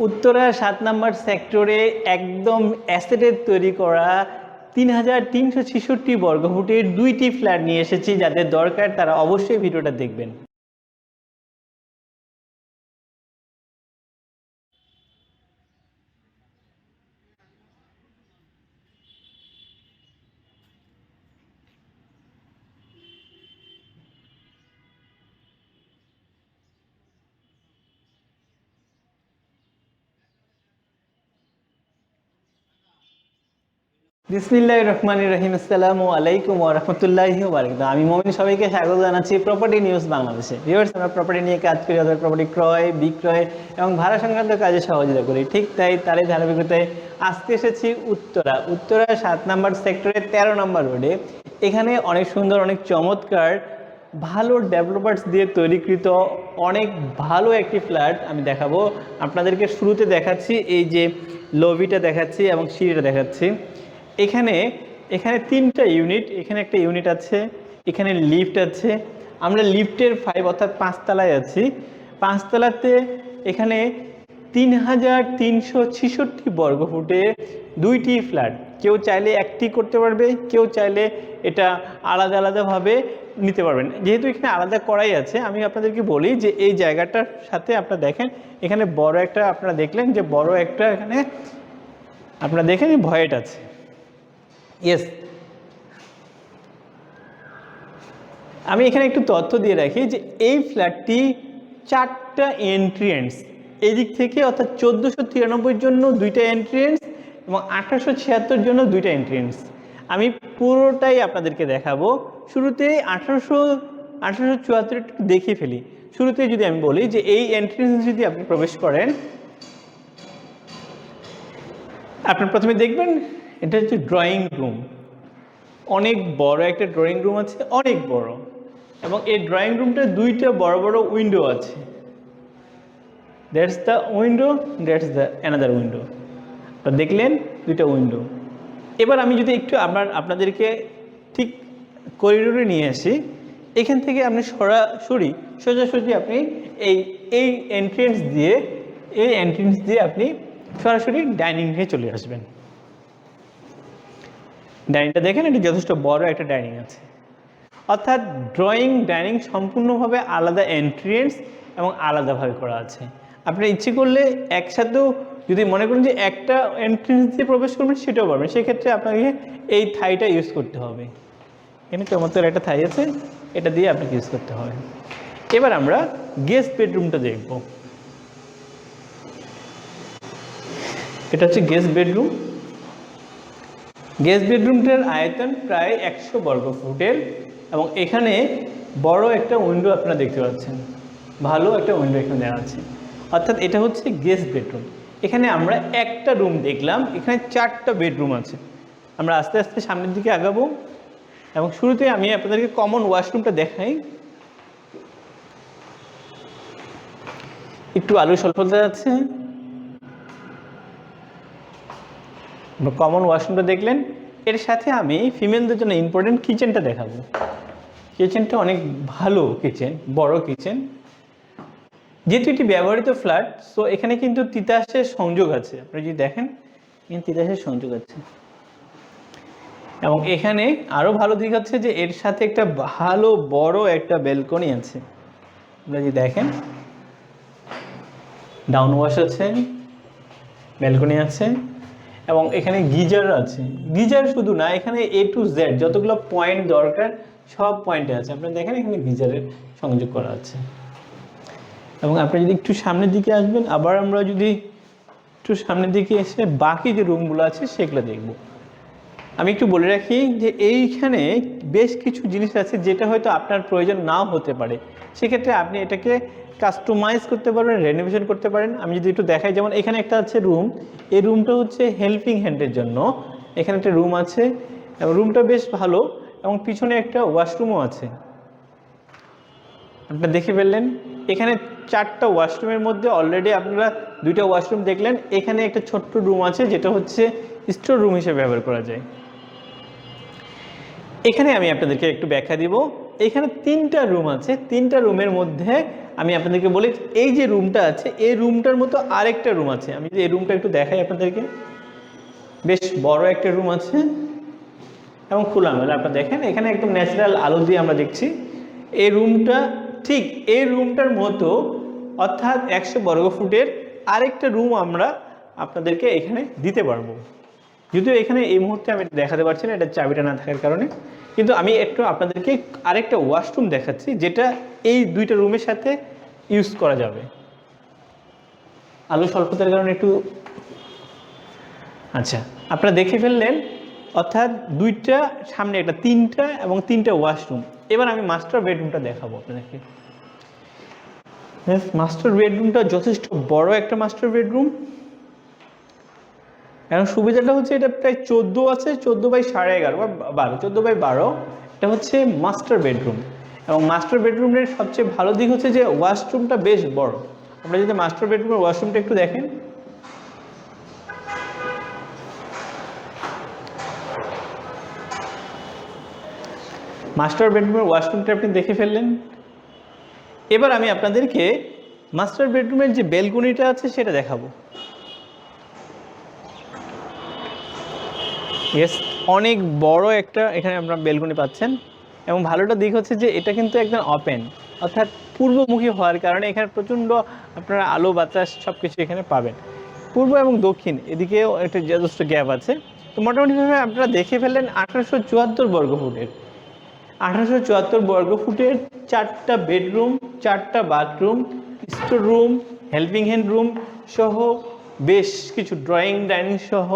উত্তরা সাত নম্বর সেক্টরে একদম অ্যাসেটের তৈরি করা তিন হাজার তিনশো ছেষট্টি বর্গফুটের দুইটি ফ্ল্যাট নিয়ে এসেছি। যাদের দরকার তারা অবশ্যই ভিডিওটা দেখবেন। বিসমিল্লাহ রহমান রহিম, আসসালামু আলাইকুম ওরহমতুল্লাহি বারকাত আমি মমিন, সবাইকে স্বাগত জানাচ্ছি প্রপার্টি নিউজ বাংলাদেশে ভিউয়ার্স আমরা প্রপার্টি নিয়ে কাজ করি অথবা প্রপার্টি ক্রয়, বিক্রয় এবং ভাড়া সংক্রান্ত কাজে সহযোগিতা করি। ঠিক তাই তারই ধারাবাহিকতায় আজকে এসেছি উত্তরা। উত্তরা সাত নম্বর সেক্টরের তেরো নম্বর রোডে এখানে অনেক সুন্দর, অনেক চমৎকার, ভালো ডেভেলপার্স দিয়ে তৈরিকৃত অনেক ভালো একটি ফ্ল্যাট আমি দেখাবো। আপনাদেরকে শুরুতে দেখাচ্ছি, এই যে লবিটা দেখাচ্ছি এবং সিঁড়িটা দেখাচ্ছি। এখানে এখানে তিনটা ইউনিট এখানে একটা ইউনিট আছে, এখানে লিফট আছে। আমরা লিফটের ফাইভ অর্থাৎ পাঁচতলায় আছি। পাঁচতলাতে এখানে তিন হাজার তিনশো ছেষট্টি বর্গফুটে দুইটি ফ্ল্যাট কেউ চাইলে একটি করতে পারবে, কেউ চাইলে এটা আলাদা আলাদাভাবে নিতে পারবেন। যেহেতু এখানে আলাদা করাই আছে, আমি আপনাদেরকে বলি যে এই জায়গাটার সাথে আপনারা দেখেন, এখানে বড় একটা, আপনারা দেখলেন যে বড় একটা এখানে, আপনারা দেখেন ভয়েট আছে। ইয়েস আমি এখানে একটু তথ্য দিয়ে রাখি যে এই ফ্ল্যাটটি চারটা এন্ট্রিয়েন্স এদিক থেকে অর্থাৎ চোদ্দোশো তিরানব্বইয়ের জন্য দুইটা এন্ট্রিয়েন্স এবং আঠারোশো ছিয়াত্তর জন্য দুইটা এন্ট্রিয়েন্স আমি পুরোটাই আপনাদেরকে দেখাবো। শুরুতে আঠারোশো আঠারোশো চুয়াত্তর দেখিয়ে ফেলি। শুরুতে যদি আমি বলি যে এই এন্ট্রেন্স যদি আপনি প্রবেশ করেন, আপনার প্রথমে দেখবেন এটা হচ্ছে ড্রয়িং রুম অনেক বড় একটা ড্রয়িং রুম আছে, অনেক বড়। এবং এই ড্রয়িং রুমটা দুইটা বড় বড় উইন্ডো আছে। That's the window that's the another window তো দেখলেন, দুইটা উইন্ডো এবার আমি যদি একটু আপনার আপনাদেরকে ঠিক করিডোরে নিয়ে আসি, এখান থেকে আপনি সরাসরি, সোজাসুজি আপনি এই এই এন্ট্রেন্স দিয়ে, এই এন্ট্রেন্স দিয়ে আপনি সরাসরি ডাইনিং থেকে চলে আসবেন। ডাইনিংটা দেখেন, এটি যথেষ্ট বড় একটা ডাইনিং আছে। অর্থাৎ ড্রয়িং ডাইনিং সম্পূর্ণভাবে আলাদা এন্ট্রিয়েন্স এবং আলাদাভাবে করা আছে। আপনি ইচ্ছে করলে একসাথেও যদি মনে করেন যে একটা এন্ট্রেন্স দিয়ে প্রবেশ করবেন, সেটাও পারবেন। সেক্ষেত্রে আপনাকে এই থাইটা ইউজ করতে হবে। এখানে চমৎকার একটা থাই আছে, এটা দিয়ে আপনাকে ইউজ করতে হবে। এবার আমরা গেস্ট বেডরুমটা দেখব। এটা হচ্ছে গেস্ট বেডরুম গেস্ট বেডরুমটার আয়তন প্রায় একশো বর্গ ফুটের এবং এখানে বড় একটা উইন্ডো আপনারা দেখতে পাচ্ছেন। ভালো একটা উইন্ডো এখানে দেওয়া আছে। অর্থাৎ এটা হচ্ছে গেস্ট বেডরুম। এখানে আমরা একটা রুম দেখলাম, এখানে চারটা বেডরুম আছে। আমরা আস্তে আস্তে সামনের দিকে আগাবো এবং শুরুতে আমি আপনাদেরকে কমন ওয়াশরুমটা দেখাই। একটু আলু স্বল্পতা আছে। কমন ওয়াশরুমটা দেখলেন, এর সাথে আমি ফিমেলদের জন্য ইম্পর্টেন্ট কিচেনটা দেখাবো। কিচেনটা অনেক ভালো কিচেন বড় কিচেন যেহেতু এটি ব্যবহৃত ফ্ল্যাট সো এখানে কিন্তু তিতাসের সংযোগ আছে। আপনি যদি দেখেন, এখানে তিতাসের সংযোগ আছে। এবং এখানে আরও ভালো দিক হচ্ছে যে, এর সাথে একটা ভালো বড় একটা বেলকনি আছে। আপনারা যদি দেখেন ডাউন ওয়াশ আছে ব্যালকনি আছে। এবং এখানে গিজার আছে। গিজার শুধু না, এখানে এ টু জেড যতগুলো পয়েন্ট দরকার, সব পয়েন্টে আছে। আপনি দেখেন এখানে গিজারের সংযোগ করা আছে। এবং আপনি যদি একটু সামনের দিকে আসবেন, আবার আমরা যদি একটু সামনের দিকে এসে বাকি যে রুমগুলো আছে, সেগুলো দেখব। আমি একটু বলে রাখি যে এইখানে বেশ কিছু জিনিস আছে যেটা হয়তো আপনার প্রয়োজন নাও হতে পারে। সেক্ষেত্রে আপনি এটাকে কাস্টমাইজ করতে পারবেন রেনোভেশন করতে পারেন। আমি যদি একটু দেখাই, যেমন এখানে একটা আছে রুম এই রুমটা হচ্ছে হেল্পিং হ্যান্ডের জন্য। এখানে একটা রুম আছে। রুমটা বেশ ভালো। এবং পিছনে একটা ওয়াশরুমও আছে। আপনারা দেখে ফেললেন। এখানে চারটা ওয়াশরুমের মধ্যে অলরেডি আপনারা দুইটা ওয়াশরুম দেখলেন। এখানে একটা ছোট্ট রুম আছে, যেটা হচ্ছে স্টোর রুম হিসেবে ব্যবহার করা যায়। এখানে আমি আপনাদেরকে একটু ব্যাখ্যা দিব। এখানে তিনটা রুম আছে। তিনটা রুমের মধ্যে আমি আপনাদেরকে বলি, এই যে রুমটা আছে, এই রুমটার মতো আরেকটা রুম আছে। আমি এই রুমটা একটু দেখাই আপনাদেরকে। বেশ বড় একটা রুম আছে এবং খোলামেলা আপনারা দেখেন, এখানে একদম ন্যাচারাল আলো দিয়ে আমরা দেখছি। এই রুমটা ঠিক এই রুমটার মতো, অর্থাৎ একশো বর্গ ফুটের আরেকটা রুম আমরা আপনাদেরকে এখানে দিতে পারব। যদিও এখানে এই মুহূর্তে আমি দেখাতে পারছি না, এটা চাবিটা না থাকার কারণে। কিন্তু আমি একটু আপনাদেরকে আরেকটা ওয়াশরুম দেখাচ্ছি, যেটা এই দুইটা রুমের সাথে ইউজ করা যাবে। আলো স্বল্পতার কারণে একটু আচ্ছা আপনারা দেখে ফেললেন, অর্থাৎ দুইটা সামনে একটা তিনটা এবং তিনটা ওয়াশরুম। এবার আমি মাস্টার বেডরুমটা দেখাবো আপনাদেরকে। মাস্টার বেডরুমটা যথেষ্ট বড় একটা মাস্টার বেডরুম এখন সুবিধাটা হচ্ছে এটা প্রায় চোদ্দ আছে, চোদ্দ বাই সাড়ে এগারো বা বারো, চোদ্দ বাই বারো। এটা হচ্ছে মাস্টার বেডরুম এবং মাস্টার বেডরুমের সবচেয়ে ভালো দিক হচ্ছে যে ওয়াশরুমটা বেশ বড়। আমরা যদি মাস্টার বেডরুমের ওয়াশরুমটা একটু দেখেন। মাস্টার বেডরুমের ওয়াশরুমটা আপনি দেখে ফেললেন। এবার আমি আপনাদেরকে মাস্টার বেডরুমের যে বেলকনিটা আছে, সেটা দেখাবো। ইয়েস অনেক বড় একটা এখানে আপনারা বেলকনি পাচ্ছেন। এবং ভালোটা দিক হচ্ছে যে এটা কিন্তু একদম ওপেন অর্থাৎ পূর্বমুখী হওয়ার কারণে এখানে প্রচণ্ড আপনারা আলো, বাতাস সব কিছু এখানে পাবেন। পূর্ব এবং দক্ষিণ এদিকেও একটা যথেষ্ট গ্যাপ আছে। তো মোটামুটিভাবে আপনারা দেখে ফেললেন আঠারোশো চুয়াত্তর বর্গ ফুটের। আঠারোশো চুয়াত্তর বর্গ ফুটের চারটা বেডরুম চারটা bathroom store room helping hand room সহ বেশ কিছু ড্রয়িং ডাইনিং সহ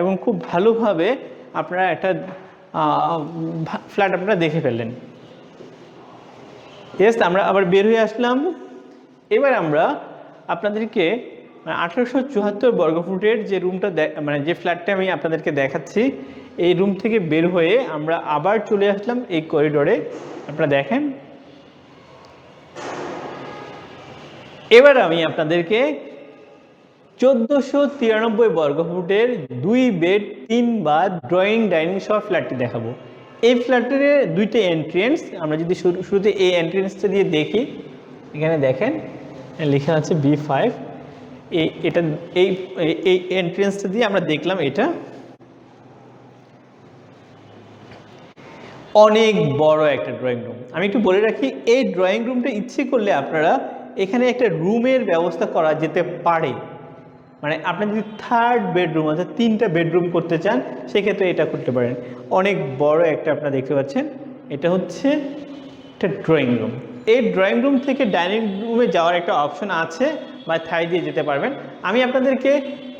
এবং খুব ভালোভাবে আপনারা একটা ফ্ল্যাট আপনারা দেখে ফেললেন। ইয়েস আমরা আবার বের হয়ে আসলাম। এবার আমরা আপনাদেরকে আঠারোশো চুয়াত্তর বর্গফুটের যে রুমটা মানে যে ফ্ল্যাটটা আমি আপনাদেরকে দেখাচ্ছি, এই রুম থেকে বের হয়ে আমরা আবার চলে আসলাম এই করিডোরে আপনারা দেখেন। এবার আমি আপনাদেরকে চোদ্দোশো তিরানব্বই বর্গফুটের দুই বেড, তিন বা ড্রয়িং ডাইনিং সহ ফ্ল্যাটটি দেখাবো। এই ফ্ল্যাটের দুইটা এন্ট্রেন্স আমরা যদি শুরু, শুরুতে এই এন্ট্রেন্সটা দিয়ে দেখি, এখানে দেখেন, লেখা আছে বি ফাইভ এটা, এই এই এন্ট্রেন্সটা দিয়ে আমরা দেখলাম এটা অনেক বড় একটা ড্রয়িং রুম আমি একটু বলে রাখি, এই ড্রয়িং রুমটা ইচ্ছে করলে আপনারা এখানে একটা রুমের ব্যবস্থা করা যেতে পারে। মানে আপনি যদি থার্ড বেডরুম অর্থাৎ তিনটা বেডরুম করতে চান, সেক্ষেত্রে এটা করতে পারেন। অনেক বড় একটা আপনারা দেখতে পাচ্ছেন, এটা হচ্ছে একটা ড্রয়িং রুম এই ড্রয়িং রুম থেকে ডাইনিং রুমে যাওয়ার একটা অপশন আছে, বা থাই দিয়ে যেতে পারবেন। আমি আপনাদেরকে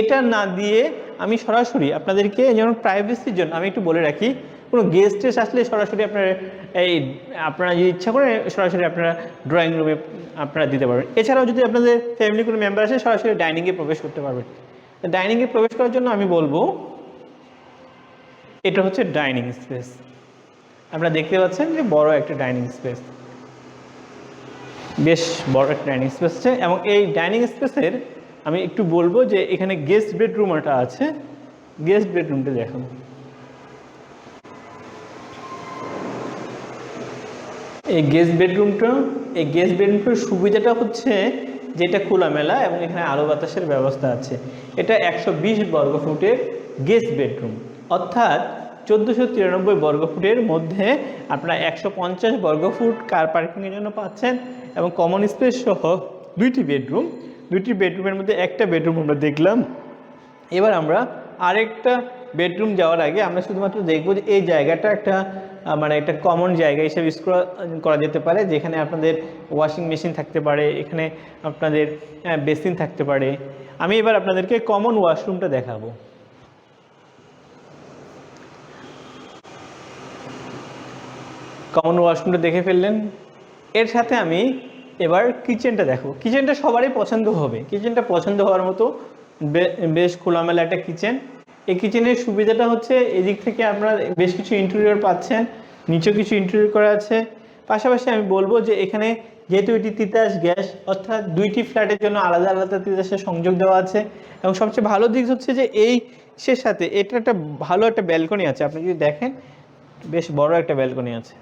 এটা না দিয়ে আমি সরাসরি আপনাদেরকে যেমন প্রাইভেসির জন্য, আমি একটু বলে রাখি কোনো গেস্ট টেস্ট আসলে সরাসরি আপনার এই, আপনারা যদি ইচ্ছা করে সরাসরি আপনারা ড্রয়িং রুমে আপনারা দিতে পারবেন। এছাড়াও যদি আপনাদের ফ্যামিলি কোনো মেম্বার আসে, সরাসরি ডাইনিংয়ে প্রবেশ করতে পারবেন। ডাইনিংয়ে প্রবেশ করার জন্য আমি বলব, এটা হচ্ছে ডাইনিং স্পেস আপনারা দেখতে পাচ্ছেন যে বড় একটা ডাইনিং স্পেস বেশ বড় একটা ডাইনিং স্পেস আছে এবং এই ডাইনিং স্পেসের আমি একটু বলব যে এখানে গেস্ট বেডরুমটা আছে। গেস্ট বেডরুমটা দেখুন। এই গেস্ট বেডরুমটা এই গেস্ট বেডরুমটার সুবিধাটা হচ্ছে যেটা খোলামেলা এবং এখানে আলো বাতাসের ব্যবস্থা আছে। এটা একশো বিশ বর্গ ফুটের গেস্ট বেডরুম অর্থাৎ চোদ্দোশো তিরানব্বই বর্গ ফুটের মধ্যে আপনারা একশো পঞ্চাশ বর্গ ফুট কার পার্কিংয়ের জন্য পাচ্ছেন এবং কমন স্পেস সহ দুইটি বেডরুম দুইটি বেডরুমের মধ্যে একটা বেডরুম আমরা দেখলাম। এবার আমরা আরেকটা বেডরুম যাওয়ার আগে আমরা শুধুমাত্র দেখব যে এই জায়গাটা একটা মানে একটা কমন জায়গা হিসেবে ইউজ করা যেতে পারে, যেখানে আপনাদের ওয়াশিং মেশিন থাকতে পারে, এখানে আপনাদের বেসিন থাকতে পারে। আমি এবার আপনাদেরকে কমন ওয়াশরুমটা দেখাবো। কমন ওয়াশরুমটা দেখে ফেললেন। এর সাথে আমি এবার কিচেনটা দেখো। কিচেনটা সবারই পছন্দ হবে। কিচেনটা পছন্দ হওয়ার মতো বেশ খোলামেলা একটা কিচেন এই কিচেনের সুবিধাটা হচ্ছে এদিক থেকে আপনারা বেশ কিছু ইন্টেরিয়র পাচ্ছেন, নিচেও কিছু ইন্টেরিয়র করা আছে। পাশাপাশি আমি বলব যে এখানে যেহেতু এটি তিতাস গ্যাস, অর্থাৎ দুইটি ফ্ল্যাটের জন্য আলাদা আলাদা তিতাসের সংযোগ দেওয়া আছে। এবং সবচেয়ে ভালো দিক হচ্ছে যে এই সে সাথে এটা একটা ভালো একটা ব্যালকনি আছে। আপনি যদি দেখেন, বেশ বড় একটা ব্যালকনি আছে।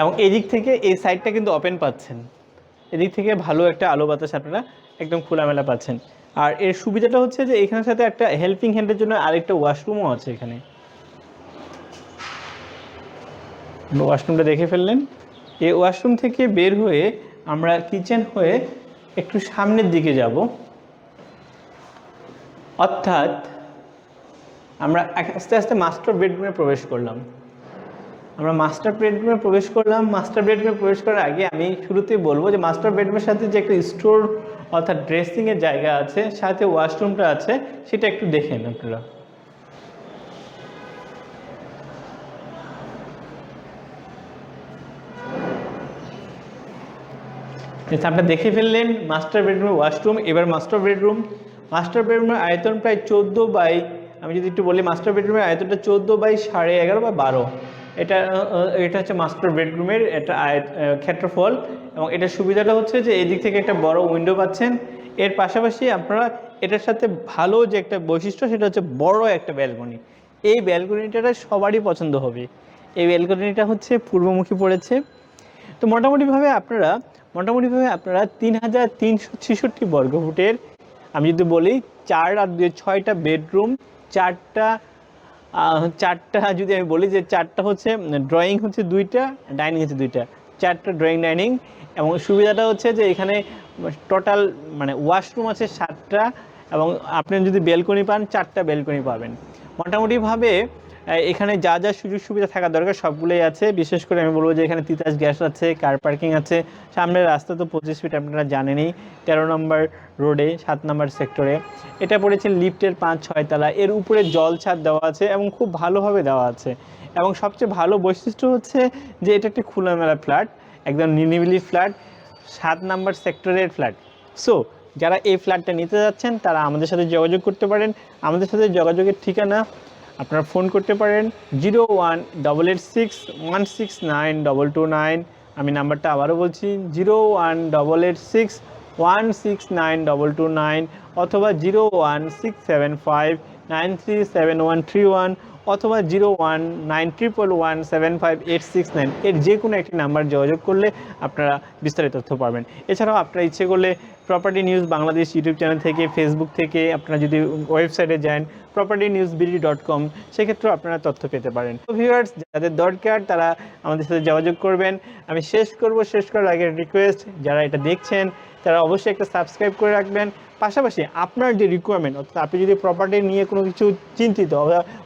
এবং এদিক থেকে এই সাইডটা কিন্তু ওপেন পাচ্ছেন। এদিক থেকে ভালো একটা আলো বাতাস আপনারা একদম খোলামেলা পাচ্ছেন। আর এর সুবিধাটা হচ্ছে যে এখানের সাথে একটা হেল্পিং হ্যান্ডের জন্য আরেকটা ওয়াশরুমও আছে এখানে। ওয়াশরুমটা দেখে ফেললেন। এই ওয়াশরুম থেকে বের হয়ে আমরা কিচেন হয়ে একটু সামনের দিকে যাব। অর্থাৎ আমরা আস্তে আস্তে মাস্টার বেডরুমে প্রবেশ করলাম। আমরা মাস্টার বেডরুমে প্রবেশ করলাম। মাস্টার বেডরুমে প্রবেশ করার আগে আমি শুরুতেই বলব যে মাস্টার বেডরুমের সাথে যে একটা স্টোর অর্থাৎ ড্রেসিংয়ের জায়গা আছে, সাথে ওয়াশরুমটা আছে, সেটা একটু দেখেন আপনারা। আপনারা দেখে ফেললেন মাস্টার বেডরুম ওয়াশরুম এবার মাস্টার বেডরুম মাস্টার বেডরুমের আয়তন প্রায় চোদ্দ বাই, আমি যদি একটু বলি মাস্টার বেডরুমের আয়তনটা চোদ্দ বাই সাড়ে এগারো বা বারো। এটা এটা হচ্ছে মাস্টার বেডরুমের এটা আয় ক্ষেত্রফল। এবং এটার সুবিধাটা হচ্ছে যে এদিক থেকে একটা বড় উইন্ডো পাচ্ছেন। এর পাশাপাশি আপনারা এটার সাথে ভালো যে একটা বৈশিষ্ট্য সেটা হচ্ছে বড় একটা ব্যালকনি এই ব্যালকনিটা সবারই পছন্দ হবে। এই ব্যালকনিটা হচ্ছে পূর্বমুখী পড়েছে। তো মোটামুটিভাবে আপনারা মোটামুটিভাবে আপনারা তিন হাজার তিনশো ছেষট্টি বর্গফুটের, আমি যদি বলি চার আর দুই ছয়টা বেডরুম চারটা চারটা যদি আমি বলি যে চারটা হচ্ছে ড্রয়িং হচ্ছে দুইটা ডাইনিং হচ্ছে দুইটা। চারটা ড্রয়িং ডাইনিং এবং সুবিধাটা হচ্ছে যে এখানে টোটাল মানে ওয়াশরুম আছে সাতটা এবং আপনি যদি বেলকনি পান চারটা বেলকনি পাবেন। মোটামুটিভাবে এখানে যা যা সুযোগ সুবিধা থাকা দরকার সবগুলোই আছে। বিশেষ করে আমি বলব যে এখানে তিতাস গ্যাস আছে কার পার্কিং আছে। সামনের রাস্তা তো পঁচিশ ফিট আপনারা জানেনই, তেরো নম্বর রোডে সাত নম্বর সেক্টরে এটা পড়েছে লিফটের পাঁচ, ছয় তলা। এর উপরে জল ছাদ দেওয়া আছে এবং খুব ভালোভাবে দেওয়া আছে। এবং সবচেয়ে ভালো বৈশিষ্ট্য হচ্ছে যে এটা একটি খোলামেলা ফ্ল্যাট একদম নিনিবিলি ফ্ল্যাট, সাত নাম্বার সেক্টরের ফ্ল্যাট। সো যারা এই ফ্ল্যাটটা নিতে যাচ্ছেন, তারা আমাদের সাথে যোগাযোগ করতে পারেন। আমাদের সাথে যোগাযোগের ঠিকানা আপনারা ফোন করতে পারেন। Zero one double eight six one six nine double two nine. আমি নাম্বারটা আবারও বলছি, zero one double eight six one six nine double two nine অথবা zero one six seven five nine three seven one three one অথবা zero one nine triple one seven five eight six nine এর যে কোনো একটি number যোগাযোগ করলে আপনারা বিস্তারিত তথ্য পাবেন। এছাড়াও আপনারা ইচ্ছে করলে property news Bangladesh YouTube channel থেকে ফেসবুক থেকে আপনারা যদি ওয়েবসাইটে যান property news BD dot com সেক্ষেত্রেও আপনারা তথ্য পেতে পারেন। তো ভিউয়ার্স যাদের দরকার, তারা আমাদের সাথে যোগাযোগ করবেন। আমি শেষ করব, শেষ করার আগে রিকোয়েস্ট যারা এটা দেখছেন, তারা অবশ্যই একটা সাবস্ক্রাইব করে রাখবেন। পাশাপাশি আপনার যে রিকোয়ারমেন্ট অর্থাৎ আপনি যদি প্রপার্টি নিয়ে কোনো কিছু চিন্তিত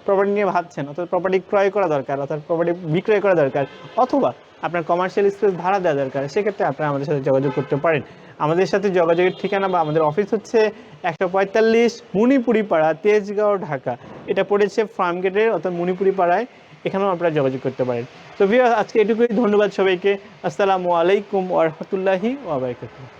প্রপার্টি নিয়ে ভাবছেন, অর্থাৎ প্রপার্টি ক্রয় করা দরকার, অর্থাৎ প্রপার্টি বিক্রয় করা দরকার, অথবা আপনার কমার্শিয়াল স্পেস ভাড়া দেওয়া দরকার, সেক্ষেত্রে আপনারা আমাদের সাথে যোগাযোগ করতে পারেন। আমাদের সাথে যোগাযোগের ঠিকানা বা আমাদের অফিস হচ্ছে একশো পঁয়তাল্লিশ মণিপুরি পাড়া তেজগাঁও, ঢাকা। এটা পড়েছে ফার্ম গেটের অর্থাৎ মণিপুরি পাড়ায় এখানেও আপনারা যোগাযোগ করতে পারেন। তো ভিউয়ার্স আজকে এটুকুই, ধন্যবাদ সবাইকে। আসসালামু আলাইকুম ওরহমতুল্লাহি ওয়াবারাকাতুহু